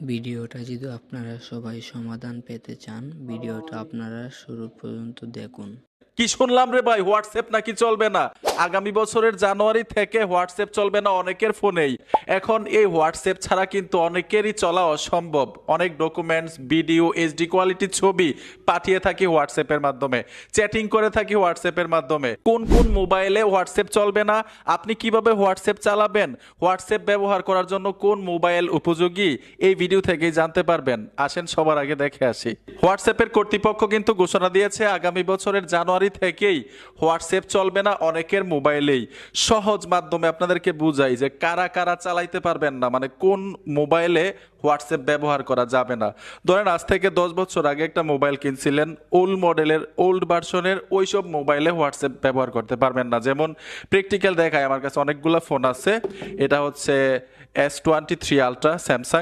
ভিডিওটা যদি আপনারা সবাই সমাধান পেতে চান ভিডিওটা আপনারা শুরু পর্যন্ত দেখুন। কি শুনলাম রে ভাই, হোয়াটসঅ্যাপ নাকি চলবে না? আগামী বছরের জানুয়ারি থেকে হোয়াটসঅ্যাপ চলবে না অনেকের ফোনেই। এখন এই হোয়াটসঅ্যাপ ছাড়া কিন্তু অনেকেরই চলা অসম্ভব। অনেক ডকুমেন্টস ভিডিও এইচডি কোয়ালিটির ছবি পাঠিয়ে থাকি হোয়াটসঅ্যাপের মাধ্যমে। চ্যাটিং করে থাকি হোয়াটসঅ্যাপের মাধ্যমে। কোন কোন মোবাইলে হোয়াটসঅ্যাপ চলবে না? আপনি কীভাবে হোয়াটসঅ্যাপ চালাবেন? হোয়াটসঅ্যাপ ব্যবহার করার জন্য কোন মোবাইল উপযোগী? এই ভিডিও থেকেই জানতে পারবেন। আসেন সবার আগে দেখে আসি। হোয়াটসঅ্যাপের কর্তৃপক্ষ কিন্তু ঘোষণা দিয়েছে, আগামী বছরের জানুয়ারি থেকেই হোয়াটসঅ্যাপ চলবে না, অনেকের মোবাইলেই। সহজ মাধ্যমে আপনাদেরকে বুঝাই যে কারা কারা চালাইতে পারবেন না মানে কোন মোবাইলে হোয়াটসঅ্যাপ ব্যবহার করা যাবে না। ধরেন আজ থেকে দশ বছর আগে একটা মোবাইল কিনছিলেন, ওল্ড মডেলের, ওল্ড ভার্সনের, ওইসব মোবাইলে হোয়াটসঅ্যাপ ব্যবহার করতে পারবেন না। যেমন প্র্যাকটিক্যাল দেখায়, আমার কাছে অনেকগুলো ফোন আছে, এটা হচ্ছে S twenty three ultra Samsung